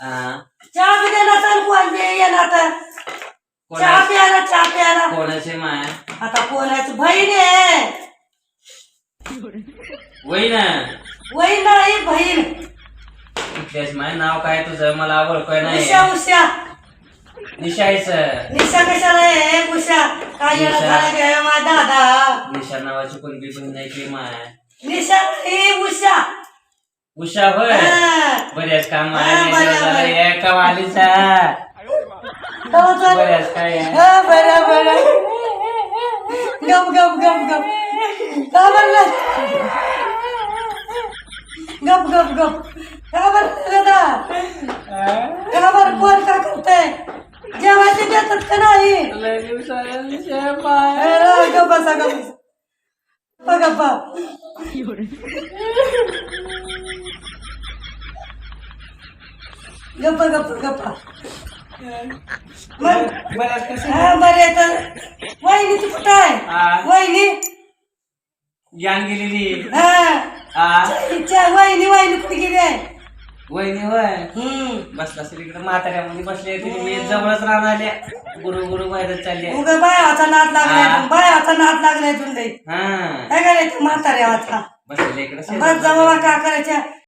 हा. चहा बी देणार तर कोण बी येणार तर चहा कोणा- प्यायला चहा प्यायला. कोणाचे माय? आता कोणाची? बहीण आहे. वही ना वहीण नाही बहीण. कुठल्याच माय नाव काय तुझं? मला ओळखाय नाही. उषा उषा. निशायचं निशा कशाला आहे? उषा. काय येणं उषा. झालं गे? माझा दादा. निशा नावाची कोणती बहीण नाही की माय. निशा नाही उषा. उषा होय हा. बऱ्याच काम हा, आहे बरं, बरं. एका वालीचा हो, चल. बऱ्याच काय आहे. हा, बरं बरं गप गप गप गप का म्हणलं गप गप गप का म्हणलं दादा का बरं जेवायचे देतात का नाही लय दिवसाला. अरे, गप्प बसा बसा. गप्पा गप्पा गप्पा गप्पा हा बरे तर वहिनी तू कुठं आहे? हा. वहिनी? ज्ञान गेलेली. हा. वहिनी वहिनी कुठे गेली आहे? वहिनी होय हम्म. बसला असेल इकडे म्हाताऱ्यामध्ये बसले मी जवळच राहणार आल्या. गुरु गुरु बाहेरच चालले उगा बायाचा नाद लागलाय हा. बायाचा नाद लागलाय तुला हा. काय करायचं म्हाताऱ्यावाचा बसले इकडे बस जमा का करायच्या